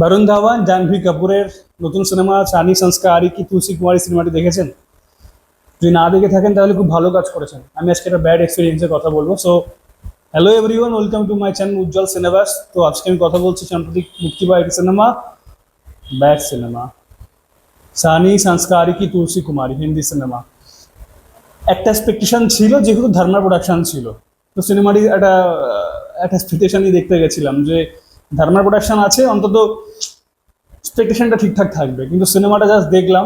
বরুণ ধাওয়ান, জাহ্নবী কাপুরের নতুন সিনেমা চানি সংস্কারি কি তুলসী কুমারী সিনেমাটি দেখেছেন? যদি না দেখে থাকেন, তাহলে খুব ভালো কাজ করেছেন। আমি আজকে একটা ব্যাড এক্সপিরিয়েন্সের কথা বলব। So hello everyone welcome to my channel Ujjwal cinemas তো আজকে আমি কথা বলছি সাম্প্রতিক মুক্তি পাওয়া একটি cinema bad cinema. Sunny Sanskari Ki Tulsi Kumari, Hindi cinema. একটা এক্সপেকটেশন ছিল, যেহেতু ধর্মার প্রোডাকশন ছিল। তো সিনেমাটি একটা একটা এক্সপেকটেশনই দেখতে গেছিলাম যে ধর্মা প্রোডাকশন আছে, অন্তত এক্সপেকটেশনটা ঠিকঠাক থাকবে। কিন্তু সিনেমাটা জাস্ট দেখলাম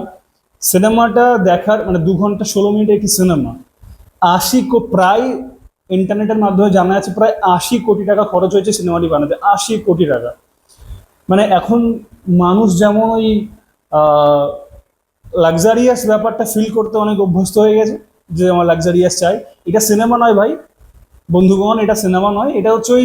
সিনেমাটা দেখার মানে দু ঘণ্টা ষোলো মিনিটের একটি সিনেমা আশি কো, প্রায় ইন্টারনেটের মাধ্যমে জানা যাচ্ছে প্রায় আশি কোটি টাকা খরচ হয়েছে সিনেমাটি বানাতে, আশি কোটি টাকা। মানে এখন মানুষ যেমন ওই লাক্সারিয়াস ব্যাপারটা ফিল করতে অনেক অভ্যস্ত হয়ে গেছে, যে আমার লাক্সারিয়াস চাই। এটা সিনেমা নয় ভাই, বন্ধুগণ, এটা সিনেমা নয়, এটা হচ্ছে ওই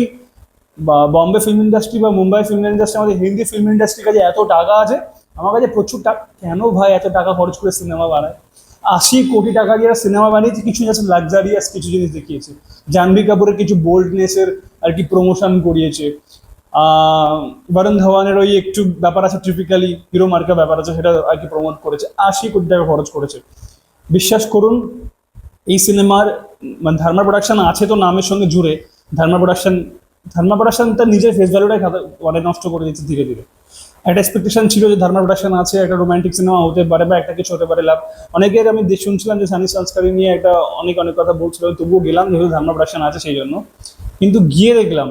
বা বম্বে ফিল্ম ইন্ডাস্ট্রি বা মুম্বাই ফিল্ম ইন্ডাস্ট্রি আমাদের হিন্দি ফিল্ম ইন্ডাস্ট্রির কাছে এত টাকা আছে, আমার কাছে প্রচুর টাকা, কেন ভাই এত টাকা খরচ করে সিনেমা বানায়? আশি কোটি টাকা দিয়ে সিনেমা বানিয়েছে, কিছু জাস্ট লাক্সারিয়াস কিছু জিনিস দেখিয়েছে। জাহ্নবী কাপুরের কিছু বোল্ডনেসের আর কি প্রমোশন করিয়েছে। বরুণ ধাওয়ানের ওই একটু ব্যাপার আছে টিপিক্যালি হিরো মার্কা ব্যাপার আছে, সেটা আর কি প্রমোট করেছে। আশি কোটি টাকা খরচ করেছে। বিশ্বাস করুন, এই সিনেমার মানে ধর্মা প্রোডাকশন আছে তো নামের সঙ্গে জুড়ে, ধর্মা প্রোডাকশন ধর্মা প্রোডাকশন তার নিজের ফেস ভ্যালুটাই মানে নষ্ট করে দিচ্ছে ধীরে ধীরে। একটা এক্সপেকটেশন ছিল যে ধর্মা প্রোডাকশন আছে, একটা রোমান্টিক সিনেমা হতে পারে বা একটা কিছু হতে পারে, লাভ। অনেকের আমি শুনছিলাম যে সানি সংস্কারী নিয়ে একটা অনেক অনেক কথা বলছিল, তবুও গেলাম যেহেতু ধর্মা প্রোডাকশন আছে সেই জন্য। কিন্তু গিয়ে দেখলাম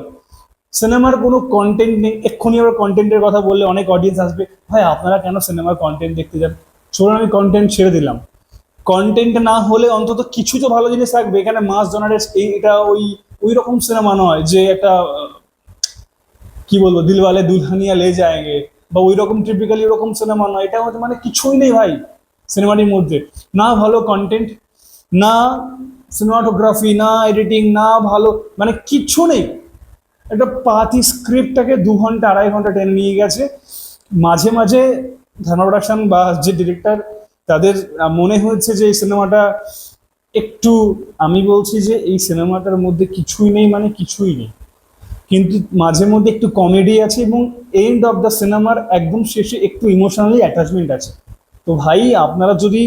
সিনেমার কোনো কন্টেন্ট নেই, এক্ষুনি আবার কন্টেন্টের কথা বললে অনেক অডিয়েন্স আসবে, ভাই, আপনারা কেন সিনেমার কন্টেন্ট দেখতে যান? চলুন, আমি কন্টেন্ট ছেড়ে দিলাম। কন্টেন্ট না হলে অন্তত কিছু তো ভালো জিনিস থাকবে, এখানে মাস জনারের এই এটা ওই ওই রকম সিনেমা নয় যে একটা কি বলব, দিলওয়ালে দুলহানিয়া লে যায়গে, বা ওই রকম টিপিক্যালি ওরকম সিনেমা নয়। এটা হচ্ছে মানে কিছুই নেই ভাই সিনেমাটির মধ্যে। না ভালো কন্টেন্ট না সিনেমাটোগ্রাফি না এডিটিং না ভালো মানে কিচ্ছু নেই। একটা পাতি স্ক্রিপ্টটাকে দু ঘণ্টা, আড়াই ঘণ্টা টেনে নিয়ে গেছে। মাঝে মাঝে ধর্মা প্রোডাকশন বা যে ডিরেক্টর তাদের মনে হয়েছে যে এই সিনেমাটা একটু আমি বলছি যে এই সিনেমাটার মধ্যে কিছুই নেই মানে কিছুই নেই। কিন্তু মাঝে মধ্যে একটু কমেডি আছে এবং এন্ড অফ দ্য সিনেমার একদম শেষে একটু ইমোশনালি অ্যাটাচমেন্ট আছে। তো ভাই, আপনারা যদি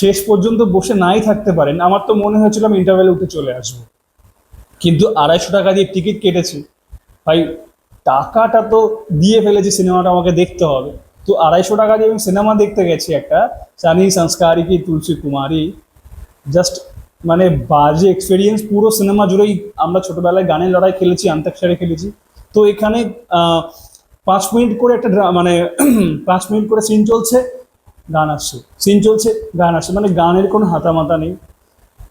শেষ পর্যন্ত বসে নাই থাকতে পারেন, আমার তো মনে হয়েছিল আমি ইন্টারভেলে উঠে চলে আসব। কিন্তু আড়াইশো টাকা দিয়ে টিকিট কেটেছি। ভাই, টাকাটা তো দিয়ে ফেলেছি সিনেমাটা, আমাকে দেখতে হবে। তো আড়াইশো টাকা দিয়ে আমি সিনেমা দেখতে গেছি একটা, চানি সংস্কারি কি তুলসী কুমারী। জাস্ট মানে বাজে এক্সপিরিয়েন্স পুরো সিনেমা জুড়েই আমরা ছোটবেলায় গানের লড়াই খেলেছি আন্তাক্ষরে খেলেছি। তো এখানে পাঁচ মিনিট করে একটা মানে পাঁচ মিনিট করে সিন চলছে, গান আসছে। সিন চলছে, গান আসছে। মানে গানের কোনো হাতামাতা নেই।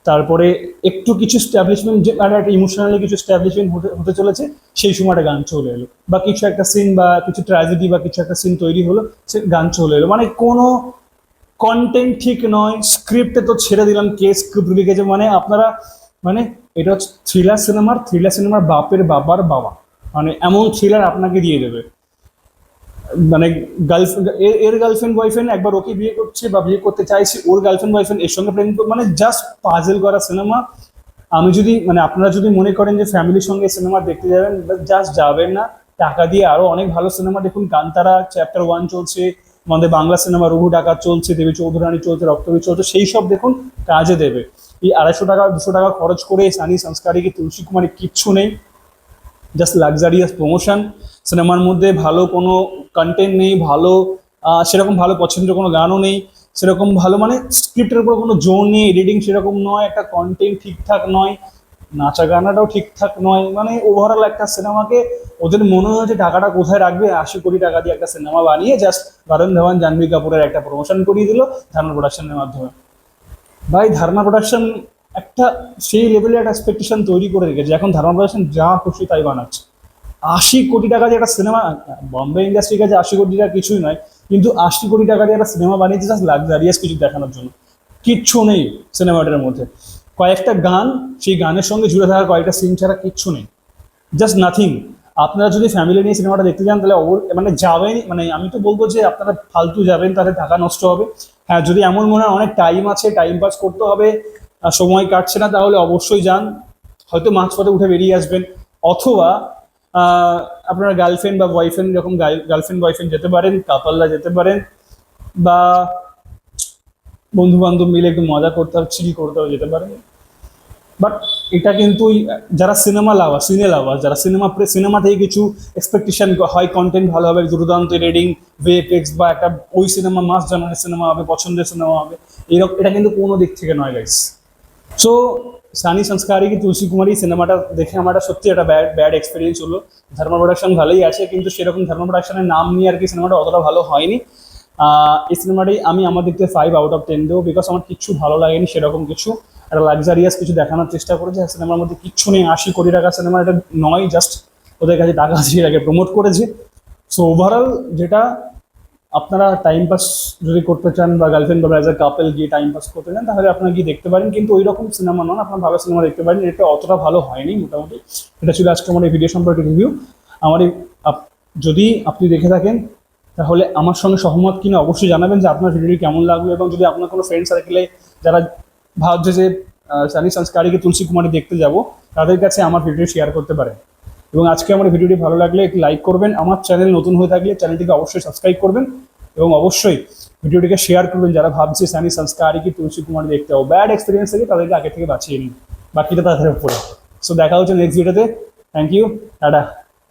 তারপরে একটু কিছু স্ট্যাবলিশমেন্ট যে মানে একটা ইমোশনালি কিছু স্ট্যাবলিশমেন্ট হতে চলেছে, সেই সময়টা গান চলে এলো। বা কিছু একটা সিন বা কিছু ট্র্যাজেডি বা কিছু একটা সিন তৈরি হলো, সে গান চলে এলো। মানে কোনো কন্টেন্ট ঠিক নয় স্ক্রিপ্টে তো ছেড়ে দিলাম, কে স্ক্রিপ্ট লিখেছে মানে আপনারা মানে এটা হচ্ছে থ্রিলার সিনেমার থ্রিলার সিনেমার বাপের বাবার বাবা। মানে এমন থ্রিলার আপনাকে দিয়ে দেবে। মানে গার্লফ এর গার্লফ্রেন্ড বয়ফ্রেন্ড একবার ওকে বিয়ে করছে বা বিয়ে করতে চাইছে, ওর গার্লফ্রেন্ড বয়ফ্রেন্ড এর সঙ্গে প্রেম মানে জাস্ট পাজেল করা সিনেমা আমি যদি মানে আপনারা যদি মনে করেন যে ফ্যামিলির সঙ্গে সিনেমা দেখতে যাবেন জাস্ট যাবেন না, টাকা দিয়ে আরও অনেক ভালো সিনেমা দেখুন। কান্তারা চ্যাপ্টার ওয়ান চলছে আমাদের বাংলা সিনেমা, রঘু ডাকাত চলছে, দেবী চৌধুরানী চলছে রক্তবী চলছে, সেই সব দেখুন কাজে দেবে। এই আড়াইশো টাকা, দুশো টাকা খরচ করে সানি সংস্কারিকে, তুলসী কুমারী কিচ্ছু নেই। জাস্ট লাক্সারিয়াস প্রমোশন সিনেমার মধ্যে ভালো কোনো কন্টেন্ট নেই, ভালো সেরকম ভালো পছন্দের কোনো গানও নেই। সেরকম ভালো মানে স্ক্রিপ্টের উপর কোনো জোর নেই এডিটিং সেরকম নয়, একটা কন্টেন্ট ঠিকঠাক নয়। নাচা গানাটাও ঠিকঠাক নয়। মানে ওভারঅল একটা সিনেমাকে ওদের মনে হয় যে টাকাটা কোথায় রাখবে? আশি কোটি টাকা দিয়ে একটা সিনেমা বানিয়ে জাস্ট বরুণ ধাওয়ান, জাহ্নবী কাপুরের একটা প্রমোশন করিয়ে দিল ধারণা প্রোডাকশনের মাধ্যমে। ভাই, ধারণা প্রোডাকশন একটা সেই লেভেলের একটা এক্সপেকটেশন তৈরি করে রেখেছে। এখন ধারণা প্রোডাকশন যা খুশি তাই বানাচ্ছে। আশি কোটি টাকা দিয়ে একটা সিনেমা বম্বে ইন্ডাস্ট্রির কাছে আশি কোটি টাকা কিছুই নয়, কিন্তু আশি কোটি টাকা দিয়ে একটা সিনেমা বানিয়েছে জাস্ট লাক্সারিয়াস কিছু দেখানোর জন্য। কিচ্ছু নেই সিনেমাটার মধ্যে। কয়েকটা গান, সেই গানের সঙ্গে জুড়ে থাকা কয়েকটা সিন ছাড়া কিচ্ছু নেই। জাস্ট নাথিং আপনারা যদি ফ্যামিলি নিয়ে সিনেমাটা দেখতে যান, তাহলে মানে যাবেন মানে আমি তো বলব যে আপনারা ফালতু যাবেন, তাহলে টাকা নষ্ট হবে। হ্যাঁ যদি এমন মনে হয় অনেক টাইম আছে টাইম পাস করতে হবে সময় কাটছে না, তাহলে অবশ্যই যান। হয়তো মাঝপথে উঠে বেরিয়ে আসবেন। অথবা আপনারা গার্লফ্রেন্ড বা বয়ফ্রেন্ড যখন গার্লফ্রেন্ড বয়ফ্রেন্ড যেতে পারেন কাপালরা যেতে পারেন, বা বন্ধু বান্ধব মিলে একটু মজা করতে হবে চিল করতে হবে, যেতে পারেন। বাট এটা কিন্তু যারা সিনেমা লাভার সিনে লাভার যারা সিনেমা সিনেমা থেকে কিছু এক্সপেকটেশন হয় কন্টেন্ট ভালো হবে, দুর্দান্ত রেডিং ভিএফএক্স বা একটা ওই সিনেমা মাস জানানোর সিনেমা হবে, পছন্দের সিনেমা হবে এরকম এটা কিন্তু কোনো দিক থেকে নয় গাইস সো সানি সংস্কারি কি তুলসী কুমারী সিনেমাটা দেখে আমার একটা সত্যি একটা ব্যাড ব্যাড এক্সপিরিয়েন্স হলো। ধর্ম প্রোডাকশন ভালোই আছে, কিন্তু সেরকম ধর্ম প্রোডাকশনের নাম নিয়ে আর কি সিনেমাটা অতটা ভালো হয়নি। এই সিনেমাটাই আমি আমার দিক থেকে ফাইভ আউট অফ টেন দেবো বিকজ আমার কিচ্ছু ভালো লাগেনি সেরকম কিছু। একটা লাক্সারিয়াস কিছু দেখানোর চেষ্টা করেছে। সিনেমার মধ্যে কিচ্ছু নেই, আশি কোটি টাকা সিনেমা এটা নয় জাস্ট ওদের কাছে টাকা আছে, এটাকে প্রমোট করেছে। সো ওভারঅল যেটা আপনারা টাইম পাস যদি করতে চান বা গার্লফ্রেন্ড বা অ্যাজ এ কাপেল গিয়ে টাইম পাস করতে চান, তাহলে আপনারা গিয়ে দেখতে পারেন। কিন্তু ওই রকম সিনেমা নন আপনার ভালো সিনেমা দেখতে পারেন। এটা অতটা ভালো হয়নি মোটামুটি। এটা ছিল আজকে আমার এই ভিডিও সম্পর্কে রিভিউ আমার এই যদি আপনি দেখে থাকেন, তাহলে আমার সঙ্গে সহমত কিনা অবশ্যই জানাবেন যে আপনার ভিডিওটি কেমন লাগল এবং যদি আপনার কোনো ফ্রেন্ড সার্কেলে যারা ভাবছে যে সানি সংস্কারীকে তুলসী কুমারী দেখতে যাব, তাদের কাছে আমার ভিডিও শেয়ার করতে পারেন এবং আজকে আমার ভিডিওটি ভালো লাগলে একটি লাইক করবেন। আমার চ্যানেল নতুন হয়ে থাকলে চ্যানেলটিকে অবশ্যই সাবস্ক্রাইব করবেন এবং অবশ্যই ভিডিওটিকে শেয়ার করবেন। যারা ভাবছে সানি সংস্কারী কি তুলসী কুমার দেখতে হবে ব্যাড এক্সপিরিয়েন্স থেকে তাদেরকে আগে থেকে বাঁচিয়ে নিন, বাকিটা তাদের উপরে। সো দেখা হচ্ছে নেক্সট ভিডিওতে থ্যাংক ইউ টাটা।